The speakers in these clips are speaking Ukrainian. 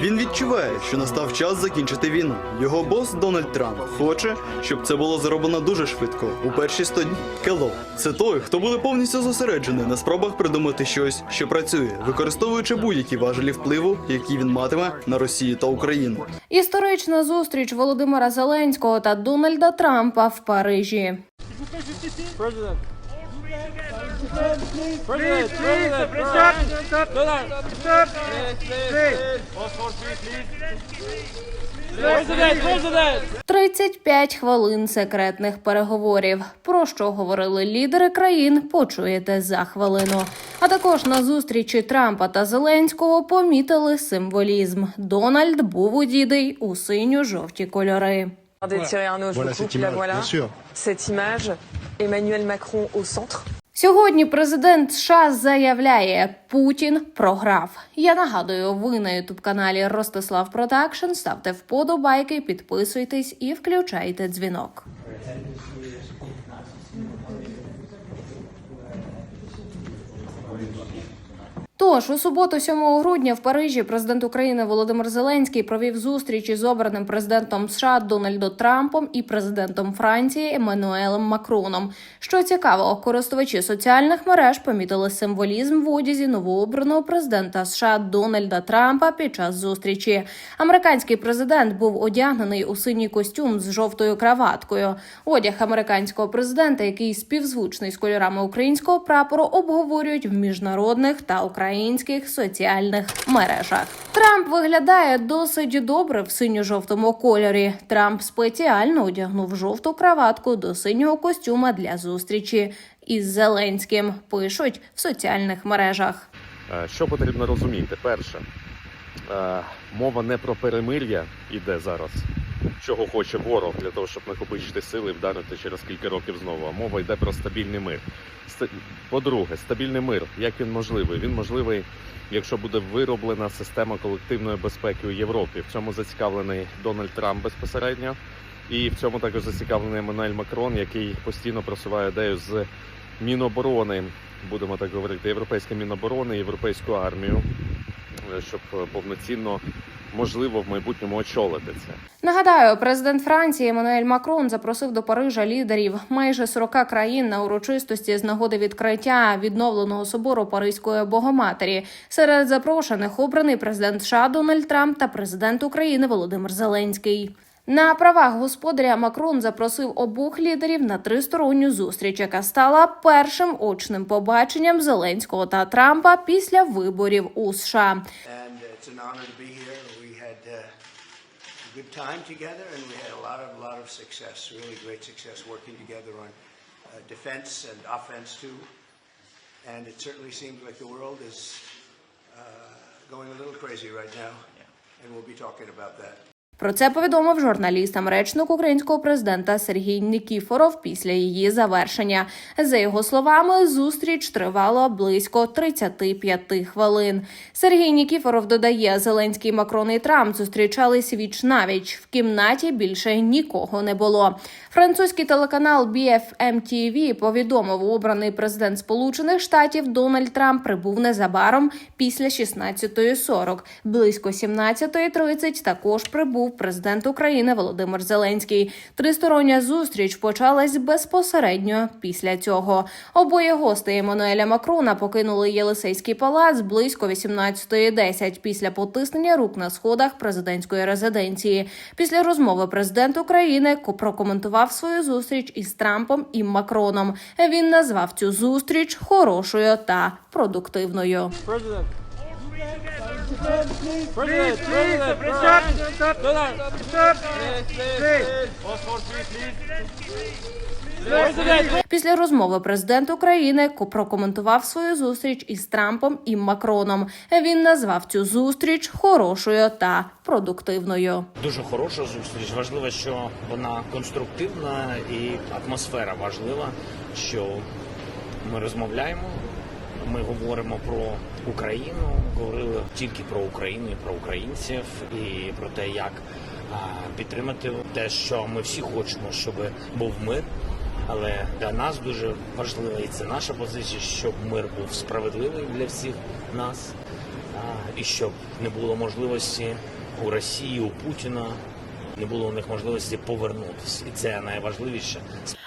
Він відчуває, що настав час закінчити війну. Його бос Дональд Трамп хоче, щоб це було зроблено дуже швидко у перші 100 днів. Келлог – це той, хто буде повністю зосереджений на спробах придумати щось, що працює, використовуючи будь-які важелі впливу, які він матиме на Росію та Україну. Історична зустріч Володимира Зеленського та Дональда Трампа в Парижі. President. President, President, President. Donald. President, President. 35 хвилин секретних переговорів. Про що говорили лідери країн, почуєте за хвилину. А також на зустрічі Трампа та Зеленського помітили символізм. Дональд був одітий у синьо-жовті кольори. je Voilà cette image, bien sûr. Cette image, Emmanuel Macron au centre. Сьогодні президент США заявляє, Путін програв. Я нагадую, ви на ютуб каналі Ростислав Продакшн. Ставте вподобайки, підписуйтесь і включайте дзвінок. Тож у суботу, 7 грудня, в Парижі президент України Володимир Зеленський провів зустріч із обраним президентом США Дональдом Трампом і президентом Франції Еммануелем Макроном. Що цікаво, користувачі соціальних мереж помітили символізм в одязі новообраного президента США Дональда Трампа під час зустрічі. Американський президент був одягнений у синій костюм з жовтою краваткою. Одяг американського президента, який співзвучний з кольорами українського прапору, обговорюють в міжнародних та українських соціальних мережах. Трамп виглядає досить добре в синьо-жовтому кольорі. Трамп спеціально одягнув жовту краватку до синього костюма для зустрічі із Зеленським. Пишуть в соціальних мережах. Е, Що потрібно розуміти? Перше, е, мова не про перемир'я іде зараз, чого хоче ворог для того, щоб накопичити сили і вдарити через кілька років знову. А мова йде про стабільний мир. По-друге, стабільний мир, як він можливий? Він можливий, якщо буде вироблена система колективної безпеки у Європі. В цьому зацікавлений Дональд Трамп безпосередньо. І в цьому також зацікавлений Еммануель Макрон, який постійно просуває ідею з Міноборони, будемо так говорити, європейське Міноборони, європейську армію, е, щоб е, повноцінно можливо в майбутньому очолити це. Нагадаю, президент Франції Еммануель Макрон запросив до Парижа лідерів майже 40 країн на урочистості з нагоди відкриття відновленого собору Паризької Богоматері. Серед запрошених обраний президент США Дональд Трамп та президент України Володимир Зеленський. На правах господаря Макрон запросив обох лідерів на тристоронню зустріч, яка стала першим очним побаченням Зеленського та Трампа після виборів у США. Good time together, and we had a lot of lot of success, really great success working together on uh, defense and offense too. And it certainly seems like the world is uh, going a little crazy right now, and we'll be talking about that. Про це повідомив журналістам речник українського президента Сергій Нікіфоров після її завершення. За його словами, зустріч тривала близько 35 хвилин. Сергій Нікіфоров додає, Зеленський Макрон і Трамп зустрічались віч навіч. В кімнаті більше нікого не було. Французький телеканал BFM TV повідомив, обраний президент Сполучених Штатів Дональд Трамп прибув незабаром після 16.40. Близько 17.30 також прибув президент України Володимир Зеленський. Тристороння зустріч почалась безпосередньо після цього. Обоє гостей Еммануеля Макрона покинули Єлисейський палац близько 18.10 після потиснення рук на сходах президентської резиденції. Після розмови президент України прокоментував свою зустріч із Трампом і Макроном. Він назвав цю зустріч хорошою та продуктивною. President. President, President, President. Donald. President. Після розмови президент України прокоментував свою зустріч із Трампом і Макроном. Він назвав цю зустріч хорошою та продуктивною. Дуже хороша зустріч. Важливо, що вона конструктивна і атмосфера важлива, що ми розмовляємо. Ми говоримо про Україну, говорили тільки про Україну і про українців, і про те, як підтримати те, що ми всі хочемо, щоб був мир. Але для нас дуже важливо, і це наша позиція, щоб мир був справедливий для всіх нас. І щоб не було можливості у Росії, у Путіна, не було у них можливості повернутися. І це найважливіше.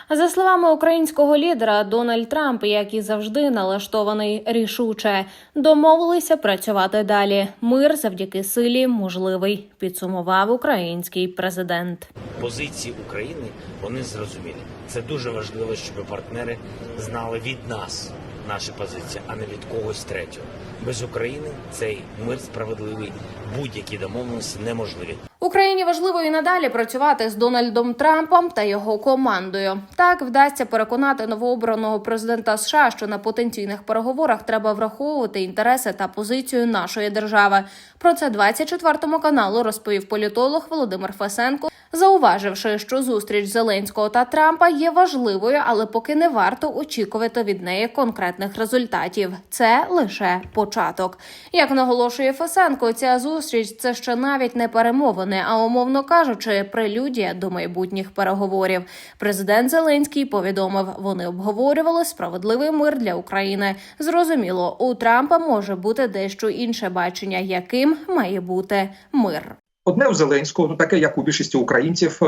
За словами українського лідера, Дональд Трамп, як і завжди, налаштований рішуче, домовилися працювати далі. Мир завдяки силі можливий, підсумував український президент. позиції України вони зрозумілі. Це дуже важливо, щоб партнери знали від нас наші позиції, а не від когось третього. Без України цей мир справедливий, будь-які домовленості неможливі. Україні важливо і надалі працювати з Дональдом Трампом та його командою. Так вдасться переконати новообраного президента США, що на потенційних переговорах треба враховувати інтереси та позицію нашої держави. Про це 24 каналу розповів політолог Володимир Фесенко, зауваживши, що зустріч Зеленського та Трампа є важливою, але поки не варто очікувати від неї конкретних результатів. Це лише початок. Як наголошує Фесенко, ця зустріч це ще навіть не перемовини, а умовно кажучи, прелюдія до майбутніх переговорів. Президент Зеленський повідомив, вони обговорювали справедливий мир для України. Зрозуміло, у Трампа може бути дещо інше бачення, яким має бути мир. Одне у Зеленського, ну таке як у більшості українців. е,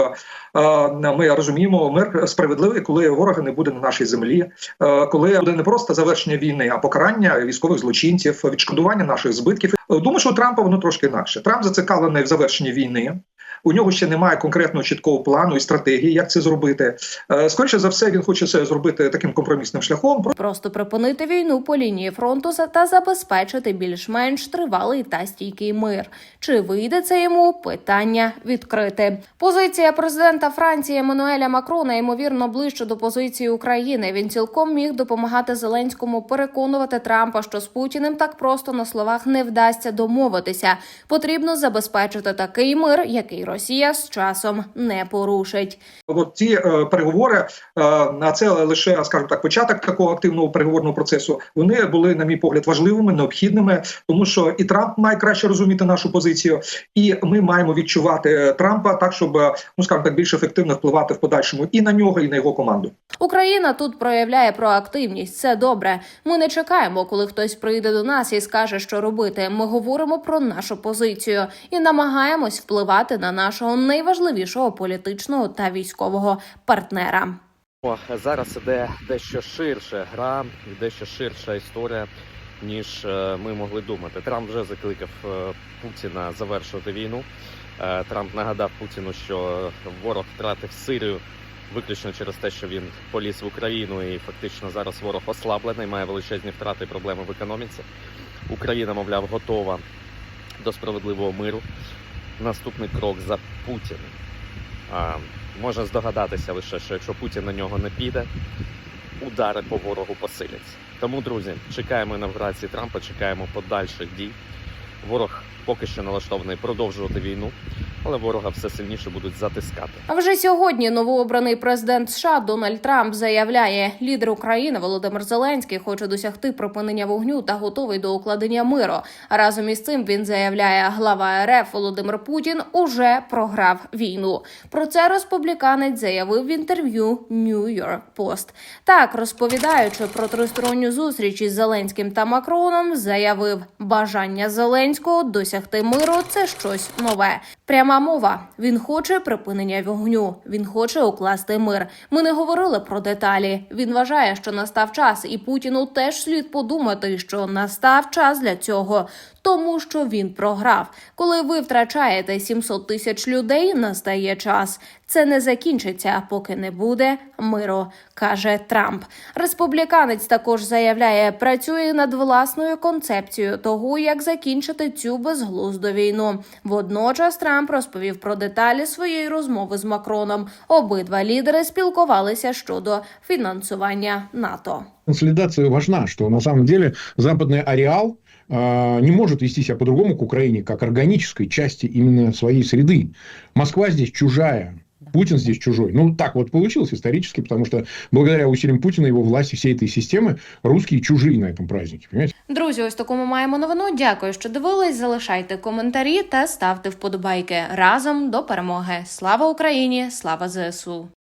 е, Ми розуміємо, мир справедливий, коли ворога не буде на нашій землі, е, коли буде не просто завершення війни, а покарання військових злочинців, відшкодування наших збитків. Думаю, що у Трампа воно трошки інакше. Трамп зацікавлений в завершенні війни. У нього ще немає конкретного чіткого плану і стратегії, як це зробити. Скоріше за все, він хоче це зробити таким компромісним шляхом. Просто припинити війну по лінії фронту та забезпечити більш-менш тривалий та стійкий мир. Чи вийде це йому? Питання відкрите. Позиція президента Франції Еммануеля Макрона ймовірно ближче до позиції України. Він цілком міг допомагати Зеленському переконувати Трампа, що з Путіним так просто на словах не вдасться домовитися. Потрібно забезпечити такий мир, який Росія з часом не порушить. От ці е, переговори, е, це лише, скажімо так, початок такого активного переговорного процесу. Вони були, на мій погляд, важливими, необхідними, тому що і Трамп має краще розуміти нашу позицію, і ми маємо відчувати Трампа так, щоб е, ну скажімо так більш ефективно впливати в подальшому і на нього, і на його команду. Україна тут проявляє проактивність. Це добре. Ми не чекаємо, коли хтось прийде до нас і скаже, що робити. Ми говоримо про нашу позицію і намагаємось впливати на нашого найважливішого політичного та військового партнера. О, зараз іде дещо ширша гра, дещо ширша історія, ніж е, ми могли думати. Трамп вже закликав е, Путіна завершувати війну. Е, Трамп нагадав Путіну, що ворог втратив Сирію виключно через те, що він поліз в Україну, і фактично зараз ворог ослаблений, має величезні втрати і проблеми в економіці. Україна, мовляв, готова до справедливого миру. Наступний крок за Путіним. Можна здогадатися лише, що якщо Путін на нього не піде, удари по ворогу посиляться. Тому, друзі, чекаємо інавгурації Трампа, чекаємо подальших дій. Ворог поки що налаштований продовжувати війну, але ворога все сильніше будуть затискати. А вже сьогодні новообраний президент США Дональд Трамп заявляє, лідер України Володимир Зеленський хоче досягти припинення вогню та готовий до укладення миру. Разом із цим він заявляє, глава РФ Володимир Путін уже програв війну. Про це республіканець заявив в інтерв'ю New York Post. Так, розповідаючи про тристоронню зустріч із Зеленським та Макроном, заявив, бажання Зеленського досягти миру це щось нове. Пряма мова. Він хоче припинення вогню. Він хоче укласти мир. Ми не говорили про деталі. Він вважає, що настав час, і Путіну теж слід подумати, що настав час для цього. Тому що він програв. Коли ви втрачаєте 700 тисяч людей, настає час. Це не закінчиться, поки не буде миру, каже Трамп. Республіканець також заявляє, працює над власною концепцією того, як закінчити цю безглузду війну. Водночас Трамп розповів про деталі своєї розмови з Макроном. Обидва лідери спілкувалися щодо фінансування НАТО. консолидация важна, что на самом деле западный ареал не может вести себя по-другому к Украине, как органической части именно своей среды. Москва здесь чужая. Путин здесь чужой. Ну, так вот получилось исторически, потому что благодаря усилиям Путина, его власти, всей этой системы, русские чужие на этом празднике. Понимаете? Друзі, ось таку ми маємо новину. Дякую, що дивились. Залишайте коментарі та ставте вподобайки разом до перемоги. Слава Україні! Слава ЗСУ!